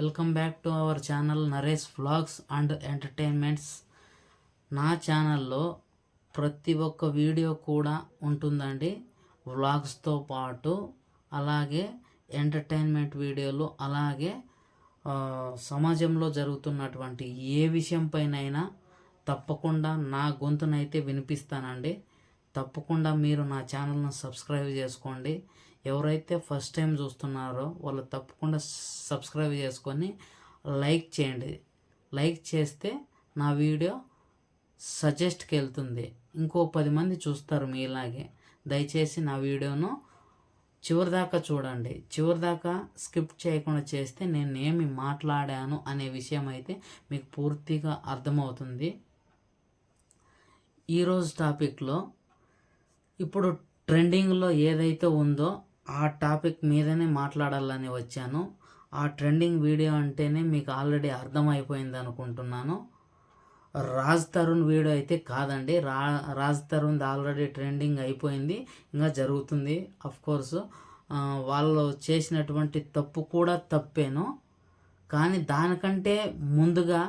Welcome back to our channel Naresh vlogs and entertainments నా ఛానల్లో ప్రతి ఒక్క వీడియో కూడా ఉంటుందండి. వ్లాగ్స్తో పాటు అలాగే ఎంటర్టైన్మెంట్ వీడియోలు అలాగే సమాజంలో జరుగుతున్నటువంటి ఏ విషయంపైనైనా తప్పకుండా నా గొంతునైతే వినిపిస్తానండి. తప్పకుండా మీరు నా ఛానల్ను సబ్స్క్రైబ్ చేసుకోండి. ఎవరైతే ఫస్ట్ టైం చూస్తున్నారో వాళ్ళు తప్పకుండా సబ్స్క్రైబ్ చేసుకొని లైక్ చేయండి. లైక్ చేస్తే నా వీడియో సజెస్ట్కి వెళ్తుంది. ఇంకో పది మంది చూస్తారు మీలాగే. దయచేసి నా వీడియోను చివరిదాకా చూడండి. చివరిదాకా స్కిప్ చేయకుండా చేస్తే నేను ఏమి మాట్లాడాను అనే విషయం అయితే మీకు పూర్తిగా అర్థమవుతుంది. ఈరోజు టాపిక్లో ఇప్పుడు ట్రెండింగ్లో ఏదైతే ఉందో ఆ టాపిక్ మీదనే మాట్లాడాలని వచ్చాను. ఆ ట్రెండింగ్ వీడియో అంటేనే మీకు ఆల్రెడీ అర్థమైపోయింది అనుకుంటున్నాను. రాజ్ తరుణ్ వీడియో అయితే కాదండి. రా రాజ్ తరుణ్ ఆల్రెడీ ట్రెండింగ్ అయిపోయింది. ఇంకా జరుగుతుంది అఫ్ కోర్స్ వాళ్ళు చేసినటువంటి తప్పు కూడా తప్పేను. కానీ దానికంటే ముందుగా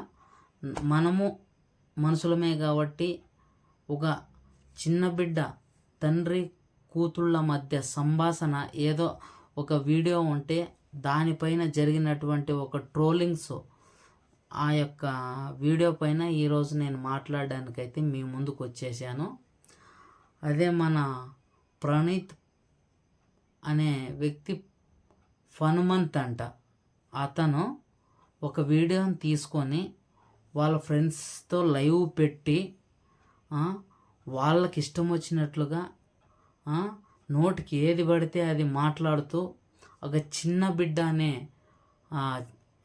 మనము మనుషులమే కాబట్టి ఒక చిన్న బిడ్డ తండ్రి కూతుళ్ళ మధ్య సంభాషణ ఏదో ఒక వీడియో ఉంటే దానిపైన జరిగినటువంటి ఒక ట్రోలింగ్స్ ఆ యొక్క వీడియో పైన ఈరోజు నేను మాట్లాడడానికైతే మీ ముందుకు వచ్చేసాను. అదే మన ప్రణీత్ అనే వ్యక్తి ఫనుమంత్ అంట. అతను ఒక వీడియోని తీసుకొని వాళ్ళ ఫ్రెండ్స్తో లైవ్ పెట్టి వాళ్ళకి ఇష్టం వచ్చినట్లుగా నోటికి ఏది పడితే అది మాట్లాడుతూ ఒక చిన్న బిడ్డ అనే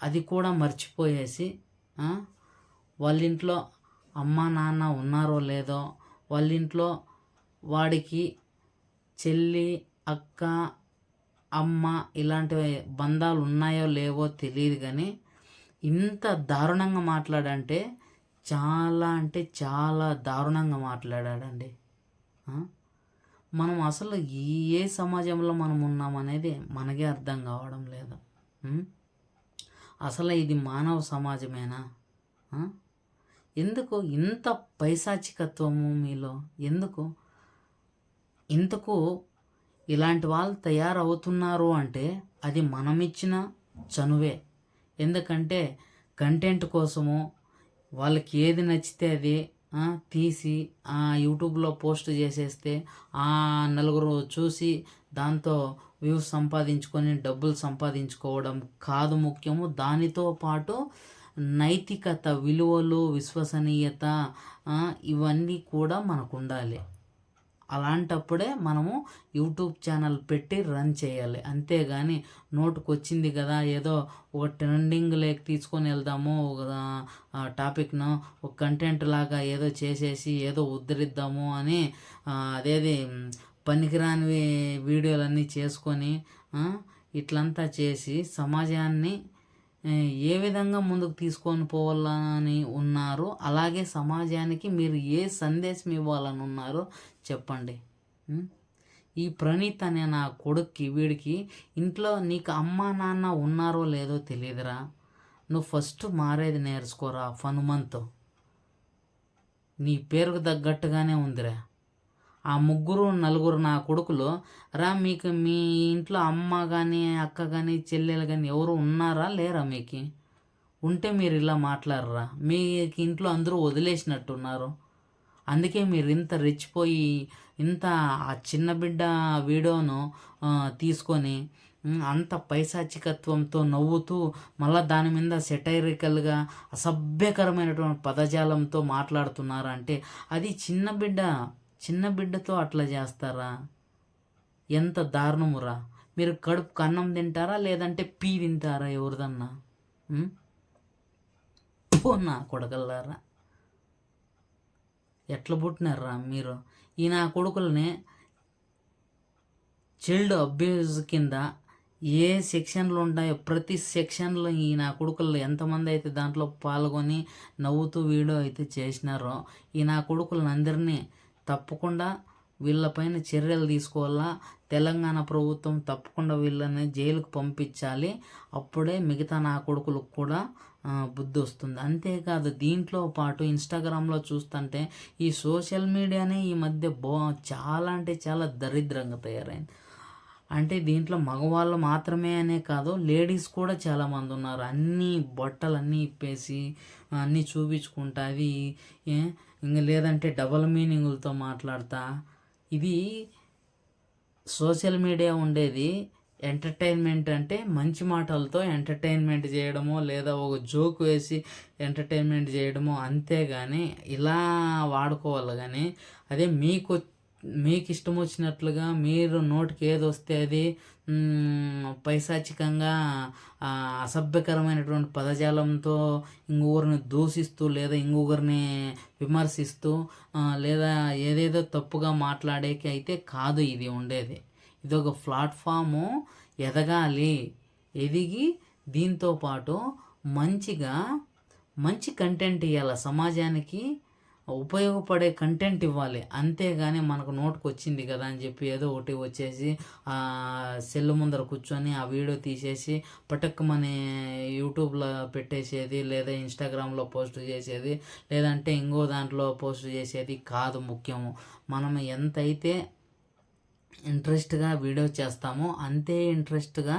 అది కూడా మర్చిపోయేసి వాళ్ళ ఇంట్లో అమ్మ నాన్న ఉన్నారో లేదో వాళ్ళ ఇంట్లో వాడికి చెల్లి అక్క అమ్మ ఇలాంటి బంధాలు ఉన్నాయో లేవో తెలియదు కానీ ఇంత దారుణంగా మాట్లాడంటే చాలా అంటే చాలా దారుణంగా మాట్లాడాడండి. మనం అసలు ఏ సమాజంలో మనం ఉన్నామనేది మనకే అర్థం కావడం లేదు. అసలు ఇది మానవ సమాజమేనా? ఎందుకు ఇంత పైశాచికత్వము మీలో? ఎందుకు? ఇంతకు ఇలాంటి వాళ్ళు తయారవుతున్నారు అంటే అది మనమిచ్చిన చనువే. ఎందుకంటే కంటెంట్ కోసము వాళ్ళకి ఏది నచ్చితే అది తీసి ఆ యూట్యూబ్లో పోస్ట్ చేసేస్తే ఆ నలుగురు చూసి దాంతో వ్యూస్ సంపాదించుకొని డబ్బులు సంపాదించుకోవడం కాదు ముఖ్యము. దానితో పాటు నైతికత విలువలు విశ్వసనీయత ఇవన్నీ కూడా మనకు ఉండాలి. అలాంటప్పుడే మనము యూట్యూబ్ ఛానల్ పెట్టి రన్ చేయాలి. అంతేగాని నోటుకు వచ్చింది కదా ఏదో ఒక ట్రెండింగ్ లేక తీసుకొని వెళ్దాము ఒక టాపిక్ను ఒక కంటెంట్ లాగా ఏదో చేసేసి ఏదో ఉద్ధరిద్దాము అని అదేది పనికిరాని పనికిరానివి వీడియోలన్నీ చేసుకొని ఇట్లంతా చేసి సమాజాన్ని ఏ విధంగా ముందుకు తీసుకొని పోవాలని ఉన్నారు అలాగే సమాజానికి మీరు ఏ సందేశం ఇవ్వాలని ఉన్నారో చెప్పండి. ఈ ప్రణీత్ అనే నా కొడుక్కి వీడికి ఇంట్లో నీకు అమ్మ నాన్న ఉన్నారో లేదో తెలియదురా. నువ్వు ఫస్ట్ మారేది నేర్చుకోరా ఫనుమంత్ నీ పేరుకు తగ్గట్టుగానే ఉందిరా. ఆ ముగ్గురు నలుగురు నా కొడుకులు రా మీకు మీ ఇంట్లో అమ్మ కానీ అక్క కానీ చెల్లెలు కానీ ఎవరు ఉన్నారా లేరా మీకు? ఉంటే మీరు ఇలా మాట్లాడరా. మీకు ఇంట్లో అందరూ వదిలేసినట్టున్నారు. అందుకే మీరు ఇంత రెచ్చిపోయి ఇంత ఆ చిన్న బిడ్డ వీడియోను తీసుకొని అంత పైశాచికత్వంతో నవ్వుతూ మళ్ళా దాని మీద సెటైరికల్గా అసభ్యకరమైనటువంటి పదజాలంతో మాట్లాడుతున్నారా అంటే అది చిన్న బిడ్డ చిన్న బిడ్డతో అట్లా చేస్తారా? ఎంత దారుణమురా. మీరు కడుపు అన్నం తింటారా లేదంటే పీ తింటారా ఎవరిదన్నా? పోనా కొడగల్లారా ఎట్లా పుట్టినారా మీరు? ఈ నా కొడుకుల్ని చైల్డ్ అబ్యూస్ కింద ఏ సెక్షన్లు ఉంటాయో ప్రతి సెక్షన్లో ఈ నా కొడుకులు ఎంతమంది అయితే దాంట్లో పాల్గొని నవ్వుతూ వీడియో అయితే చేసినారో ఈ నా కొడుకులను అందరినీ తప్పకుండా వీళ్ళపైన చర్యలు తీసుకోవాలా? తెలంగాణ ప్రభుత్వం తప్పకుండా వీళ్ళని జైలుకు పంపించాలి. అప్పుడే మిగతా నా కొడుకులకు కూడా బుద్ధి వస్తుంది. అంతేకాదు దీంట్లో పాటు ఇన్స్టాగ్రామ్లో చూస్తుంటే ఈ సోషల్ మీడియానే ఈ మధ్య బో చాలా అంటే చాలా దరిద్రంగా తయారైంది. అంటే దీంట్లో మగవాళ్ళు మాత్రమే అనే కాదు లేడీస్ కూడా చాలామంది ఉన్నారు. అన్ని బట్టలు అన్నీ ఇప్పేసి అన్నీ చూపించుకుంటా అది ఇంకా ఇంక లేదంటే డబల్ మీనింగులతో మాట్లాడతా. ఇది సోషల్ మీడియా ఉండేది. ఎంటర్టైన్మెంట్ అంటే మంచి మాటలతో ఎంటర్టైన్మెంట్ చేయడమో లేదా ఒక జోక్ వేసి ఎంటర్టైన్మెంట్ చేయడమో అంతేగాని ఇలా వాడుకోవాలి. కానీ అదే మీకు మీకు ఇష్టం వచ్చినట్లుగా మీరు నోటికి ఏది వస్తే అది పైశాచికంగా అసభ్యకరమైనటువంటి పదజాలంతో ఇంకొకరిని దూషిస్తూ లేదా ఇంకొకరిని విమర్శిస్తూ లేదా ఏదేదో తప్పుగా మాట్లాడేకి అయితే కాదు ఇది ఉండేది. ఇది ఒక ప్లాట్ఫాము ఎదగాలి. ఎదిగి దీంతో పాటు మంచిగా మంచి కంటెంట్ ఇవ్వాలి సమాజానికి ఉపయోగపడే కంటెంట్ ఇవ్వాలి. అంతేగాని మనకు నోటుకు వచ్చింది కదా అని చెప్పి ఏదో ఒకటి వచ్చేసి సెల్ ముందర కూర్చొని ఆ వీడియో తీసేసి పటక్కమని యూట్యూబ్లో పెట్టేసేది లేదా ఇన్స్టాగ్రామ్లో పోస్ట్ చేసేది లేదంటే ఇంకో దాంట్లో పోస్ట్ చేసేది కాదు ముఖ్యము. మనం ఎంతైతే ఇంట్రెస్ట్గా వీడియో చేస్తామో. అంతే ఇంట్రెస్ట్గా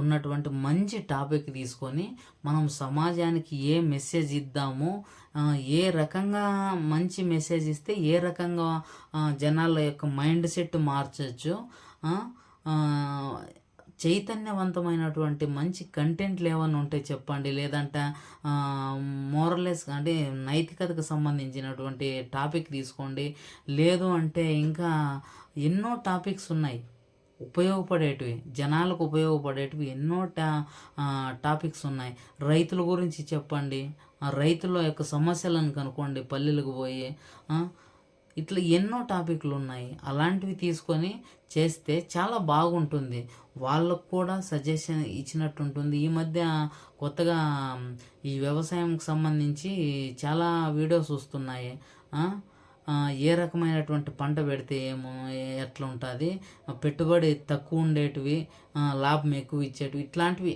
ఉన్నటువంటి మంచి టాపిక్ తీసుకొని మనం సమాజానికి ఏ మెసేజ్ ఇద్దాము ఏ రకంగా మంచి మెసేజ్ ఇస్తే ఏ రకంగా జనాల యొక్క మైండ్ సెట్ మార్చచ్చు చైతన్యవంతమైనటువంటి మంచి కంటెంట్లు ఏమైనా ఉంటే చెప్పండి. లేదంటే మోరలెస్ అంటే నైతికతకు సంబంధించినటువంటి టాపిక్ తీసుకోండి. లేదు అంటే ఇంకా ఎన్నో టాపిక్స్ ఉన్నాయి. ఉపయోగపడేటివి జనాలకు ఉపయోగపడేటివి ఎన్నో టా టాపిక్స్ ఉన్నాయి. రైతుల గురించి చెప్పండి. రైతుల యొక్క సమస్యలను కనుక్కోండి. పల్లెలకు పోయి ఇట్లా ఎన్నో టాపిక్లు ఉన్నాయి అలాంటివి తీసుకొని చేస్తే చాలా బాగుంటుంది. వాళ్ళకు కూడా సజెషన్ ఇచ్చినట్టు ఉంటుంది ఈ మధ్య కొత్తగా ఈ వ్యవసాయంకి సంబంధించి చాలా వీడియోస్ వస్తున్నాయి. ఏ రకమైనటువంటి పంట పెడితే ఏమో ఎట్లా ఉంటుంది? పెట్టుబడి తక్కువ ఉండేటివి లాభం ఎక్కువ ఇచ్చేటివి ఇట్లాంటివి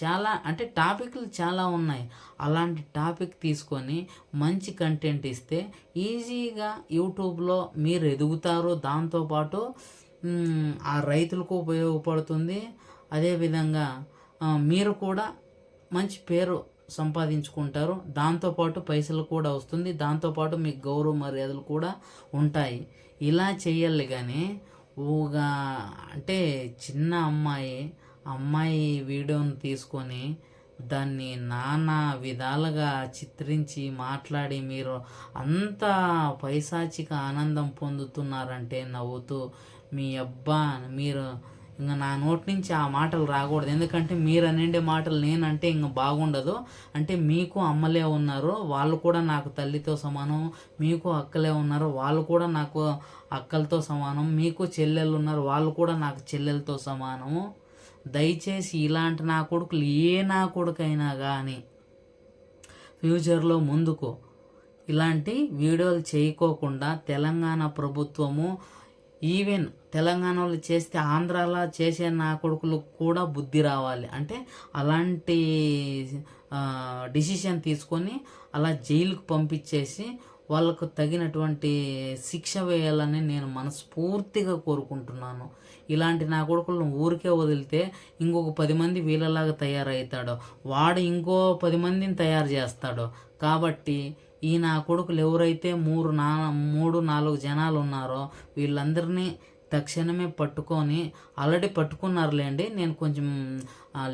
చాలా అంటే టాపిక్లు చాలా ఉన్నాయి. అలాంటి టాపిక్ తీసుకొని మంచి కంటెంట్ ఇస్తే ఈజీగా యూట్యూబ్లో మీరు ఎదుగుతారు దాంతోపాటు ఆ రైతులకు ఉపయోగపడుతుంది. అదేవిధంగా మీరు కూడా మంచి పేరు సంపాదించుకుంటారు. దాంతోపాటు పైసలు కూడా వస్తుంది. దాంతోపాటు మీకు గౌరవ మర్యాదలు కూడా ఉంటాయి. ఇలా చేయాలి కానీ ఊగా అంటే చిన్న అమ్మాయి అమ్మాయి వీడియోను తీసుకొని దాన్ని నానా విధాలుగా చిత్రించి మాట్లాడి మీరు అంత పైశాచిక ఆనందం పొందుతున్నారంటే నవ్వుతూ మీ అబ్బా మీరు ఇంకా నా నోటి నుంచి ఆ మాటలు రాకూడదు. ఎందుకంటే మీరు అనిండే మాటలు నేనంటే ఇంకా బాగుండదు. అంటే మీకు అమ్మలే ఉన్నారు వాళ్ళు కూడా నాకు తల్లితో సమానం. మీకు అక్కలే ఉన్నారు వాళ్ళు కూడా నాకు అక్కలతో సమానం. మీకు చెల్లెళ్ళు ఉన్నారు వాళ్ళు కూడా నాకు చెల్లెలతో సమానము. దయచేసి ఇలాంటి నా కొడుకులు ఏ నా కొడుకైనా కానీ ఫ్యూచర్లో ముందుకు ఇలాంటి వీడియోలు చేయకోకుండా తెలంగాణ ప్రభుత్వము ఈవెన్ తెలంగాణలో చేస్తే ఆంధ్రాలో చేసే నా కొడుకులకు కూడా బుద్ధి రావాలి. అంటే అలాంటి డిసిషన్ తీసుకొని అలా జైలుకు పంపించేసి వాళ్ళకు తగినటువంటి శిక్ష వేయాలని నేను మనస్ఫూర్తిగా కోరుకుంటున్నాను. ఇలాంటి నా కొడుకులను ఊరికే వదిలితే ఇంకొక పది మంది వీళ్ళలాగా తయారవుతాడు. వాడు ఇంకో పది మందిని తయారు చేస్తాడు. కాబట్టి ఈ నా కొడుకులు ఎవరైతే మూడు నా మూడు నాలుగు జనాలు ఉన్నారో వీళ్ళందరినీ తక్షణమే పట్టుకొని ఆల్రెడీ పట్టుకున్నారులేండి నేను కొంచెం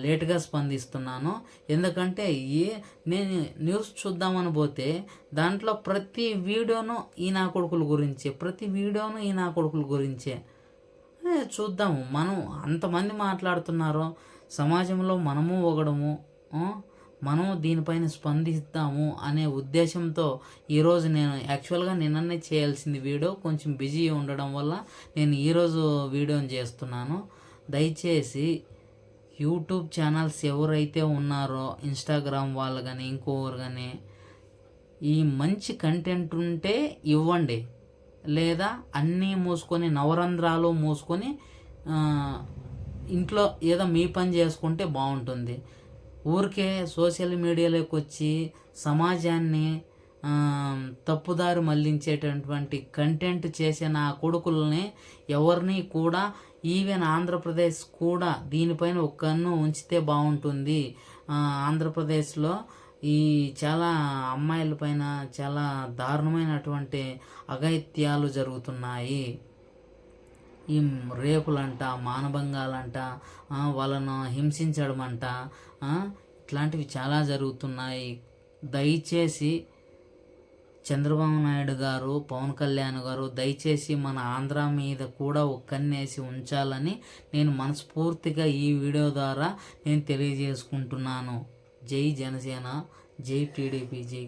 లేట్గా స్పందిస్తున్నాను. ఎందుకంటే ఏ నేను న్యూస్ చూద్దామని పోతే దాంట్లో ప్రతి వీడియోను ఈ నా కొడుకుల గురించే ప్రతి వీడియోను ఈ నా కొడుకుల గురించే. చూద్దాము. మనం అంతమంది మాట్లాడుతున్నారు సమాజంలో మనము ఒకడము మనం దీనిపైన స్పందిస్తాము అనే ఉద్దేశంతో ఈరోజు నేను యాక్చువల్గా నిన్ననే చేయాల్సింది వీడియో. కొంచెం బిజీ ఉండడం వల్ల నేను ఈరోజు వీడియోని చేస్తున్నాను. దయచేసి యూట్యూబ్ ఛానల్స్ ఎవరైతే ఉన్నారో ఇన్స్టాగ్రామ్ వాళ్ళు కానీ ఇంకొకరు కానీ ఈ మంచి కంటెంట్ ఉంటే ఇవ్వండి. లేదా అన్నీ మూసుకొని నవరంధ్రాలు మూసుకొని ఇంట్లో ఏదో మీ పని చేసుకుంటే బాగుంటుంది. ఊరికే సోషల్ మీడియాలోకి వచ్చి సమాజాన్ని తప్పుదారి మళ్ళించేటటువంటి కంటెంట్ చేసే నా కొడుకుల్ని ఎవరిని కూడా ఈవెన్ ఆంధ్రప్రదేశ్ కూడా దీనిపైన ఒక్కన్ను ఉంచితే బాగుంటుంది. ఆంధ్రప్రదేశ్లో ఈ చాలా అమ్మాయిల పైన చాలా దారుణమైనటువంటి అగైత్యాలు జరుగుతున్నాయి. ఈ రేపులంట మానభంగాలంట వాళ్ళను హింసించడం అంట ఇట్లాంటివి చాలా జరుగుతున్నాయి. దయచేసి చంద్రబాబు నాయుడు గారు పవన్ కళ్యాణ్ గారు దయచేసి మన ఆంధ్ర మీద కూడా ఒక్కన్నేసి ఉంచాలని నేను మనస్ఫూర్తిగా ఈ వీడియో ద్వారా నేను తెలియజేసుకుంటున్నాను. జై జనసేన జై టీడీపీ జై